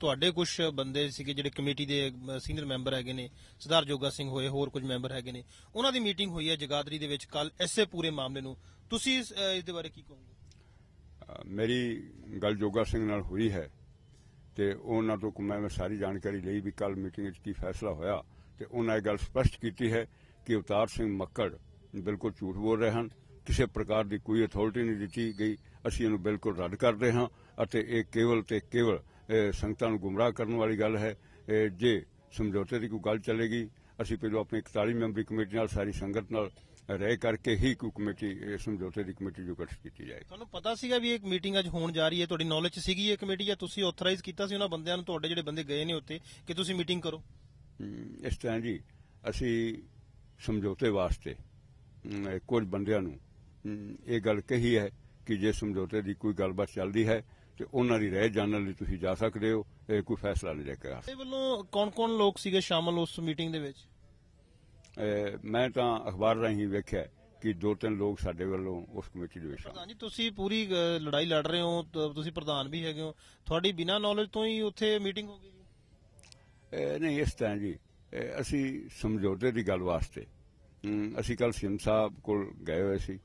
ਤੁਹਾਡੇ ਕੁਝ ਬੰਦੇ ਸੀਗੇ ਜਿਹੜੇ ਕਮੇਟੀ ਦੇ ਸੀਨੀਅਰ ਮੈਂਬਰ ਹੈਗੇ ਨੇ, ਸਰਦਾਰ ਜੋਗਾ ਸਿੰਘ ਹੋਏ, ਹੋਰ ਕੁਝ ਮੈਂਬਰ ਹੈਗੇ ਨੇ, ਉਹਨਾਂ ਦੀ ਮੀਟਿੰਗ ਹੋਈ ਹੈ ਜਗਾਦਰੀ ਦੇ ਵਿੱਚ ਕੱਲ ਐਸੇ ਪੂਰੇ ਮਾਮਲੇ ਨੂੰ। ਤੁਸੀਂ ਇਸ ਦੇ ਬਾਰੇ ਕੀ ਕਹੋਗੇ? ਮੇਰੀ ਗੱਲ ਜੋਗਾ ਸਿੰਘ ਨਾਲ ਹੋਈ ਹੈ ਤੇ ਉਹਨਾਂ ਤੋਂ ਮੈਂ ਸਾਰੀ ਜਾਣਕਾਰੀ ਲਈ ਵੀ ਕੱਲ ਮੀਟਿੰਗ ਵਿੱਚ ਕੀ ਫੈਸਲਾ ਹੋਇਆ ਤੇ ਉਹਨਾਂ ਇਹ ਗੱਲ ਸਪਸ਼ਟ ਕੀਤੀ ਹੈ ਕਿ ਅਵਤਾਰ ਸਿੰਘ ਮੱਕੜ ਬਿਲਕੁਲ ਝੂਠ ਬੋਲ ਰਹੇ ਹਨ, ਕਿਸੇ ਪ੍ਰਕਾਰ ਦੀ ਕੋਈ ਅਥਾਰਟੀ ਨਹੀਂ ਦਿੱਤੀ ਗਈ, ਅਸੀਂ ਇਹਨੂੰ ਬਿਲਕੁਲ ਰੱਦ ਕਰਦੇ ਹਾਂ ਅਤੇ ਇਹ ਕੇਵਲ ਤੇ ਕੇਵਲ ਸੰਗਤਾਂ ਨੂੰ ਗੁੰਮਰਾਹ ਕਰਨ ਵਾਲੀ ਗੱਲ ਹੈ। ਜੇ ਸਮਝੌਤੇ ਦੀ ਕੋਈ ਗੱਲ ਚੱਲੇਗੀ ਅਸੀਂ ਪਹਿਲਾਂ ਆਪਣੀ 41 ਮੈਂਬਰੀ ਕਮੇਟੀ ਨਾਲ ਸਾਰੀ ਸੰਗਤ ਨਾਲ ਰਹਿ ਕਰਕੇ ਹੀ ਕੋਈ ਕਮੇਟੀ ਸਮਝੌਤੇ ਦੀ ਕਮੇਟੀ ਜੋ ਗਠਿਤ ਕੀਤੀ ਜਾਏ ਤੁਹਾਨੂੰ ਪਤਾ ਸੀਗਾ ਵੀ ਇਹ ਮੀਟਿੰਗ ਅੱਜ ਹੋਣ ਜਾ ਰਹੀ ਹੈ। ਤੁਹਾਡੀ ਨੌਲੇਜ ਸੀਗੀ ਇਹ ਕਮੇਟੀ ਜਾਂ ਤੁਸੀਂ ਆਥੋਰਾਈਜ਼ ਕੀਤਾ ਸੀ ਉਹਨਾਂ ਬੰਦਿਆਂ ਨੂੰ ਤੁਹਾਡੇ ਜਿਹੜੇ ਬੰਦੇ ਗਏ ਨੇ ਉੱਤੇ ਕਿ ਤੁਸੀਂ ਮੀਟਿੰਗ ਕਰੋ? ਇਸ ਤਰ੍ਹਾਂ ਜੀ ਅਸੀਂ ਸਮਝੌਤੇ ਵਾਸਤੇ ਕੁਝ ਬੰਦਿਆਂ ਨੂੰ ਇਹ ਗੱਲ ਕਹੀ ਹੈ ਕਿ ਜੇ ਸਮਝੌਤੇ ਦੀ ਕੋਈ ਗੱਲਬਾਤ ਚੱਲਦੀ ਹੈ ਤੇ ਉਹਨਾਂ ਦੀ ਰਾਏ ਜਾਣਨ ਲਈ ਤੁਸੀਂ ਜਾ ਸਕਦੇ ਹੋ ਇਹ ਕੋਈ ਫੈਸਲਾ ਨਹੀਂ ਲੈ ਕੇ ਆ ਇਹ ਵੱਲੋਂ ਕੌਣ-ਕੌਣ ਲੋਕ ਸੀਗੇ ਸ਼ਾਮਲ ਉਸ ਮੀਟਿੰਗ ਦੇ ਵਿੱਚ? ਮੈਂ ਤਾਂ ਅਖਬਾਰ ਰਾਹੀਂ ਵੇਖਿਆ ਕਿ ਦੋ ਤਿੰਨ ਲੋਕ ਸਾਡੇ ਵੱਲੋਂ ਉਸ ਕਮੇਟੀ ਦੇ ਵਿੱਚ ਪ੍ਰਧਾਨ ਜੀ ਤੁਸੀਂ ਪੂਰੀ ਲੜਾਈ ਲੜ ਰਹੇ ਹੋ ਤੁਸੀਂ ਪ੍ਰਧਾਨ ਵੀ ਹੈਗੇ ਹੋ। ਤੁਹਾਡੀ ਬਿਨਾਂ ਨੌਲੇਜ ਤੋਂ ਹੀ ਉੱਥੇ ਮੀਟਿੰਗ ਹੋ ਗਈ ਨਹੀਂ ਇਸ ਤਰ੍ਹਾਂ ਜੀ ਅਸੀਂ ਸਮਝੌਤੇ ਦੀ ਗੱਲ ਵਾਸਤੇ ਅਸੀਂ ਕੱਲ ਸਿਮ ਸਾਹਿਬ ਕੋਲ ਗਏ ਹੋਏ ਸੀ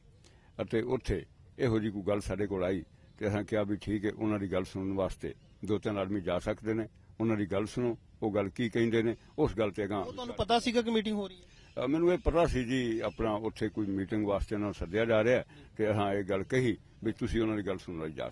ਅਤੇ ਉੱਥੇ ਇਹੋ ਜੀ ਕੋਈ ਗੱਲ ਸਾਡੇ ਕੋਲ ਆਈ ਤੇ ਅਸੀਂ ਕਿਹਾ ਵੀ ਠੀਕ ਹੈ ਉਹਨਾਂ ਦੀ ਗੱਲ ਸੁਣਨ ਵਾਸਤੇ ਦੋ ਤਿੰਨ ਆਦਮੀ ਜਾ ਸਕਦੇ ਨੇ। ਉਹਨਾਂ ਦੀ ਗੱਲ ਸੁਣੋ ਉਹ ਗੱਲ ਕੀ ਕਹਿੰਦੇ ਨੇ ਉਸ ਗੱਲ ਤੇ ਉਹ ਤੁਹਾਨੂੰ ਪਤਾ ਸੀਗਾ ਕਿ ਮੀਟਿੰਗ ਹੋ ਰਹੀ ਹੈ? ਅ, ਮੈਨੂੰ ਇਹ ਪਤਾ ਸੀ ਜੀ ਆਪਣਾ ਉੱਥੇ ਕੋਈ ਮੀਟਿੰਗ ਵਾਸਤੇ ਉਹਨਾਂ ਨੂੰ ਸੱਦਿਆ ਜਾ ਰਿਹਾ ਹੈ ਤੇ ਹਾਂ ਇਹ ਗੱਲ ਕਹੀ ਵੀ ਤੁਸੀਂ ਉਹਨਾਂ ਦੀ ਗੱਲ ਸੁਣਨ ਲਈ ਜਾ ਸਕਦੇ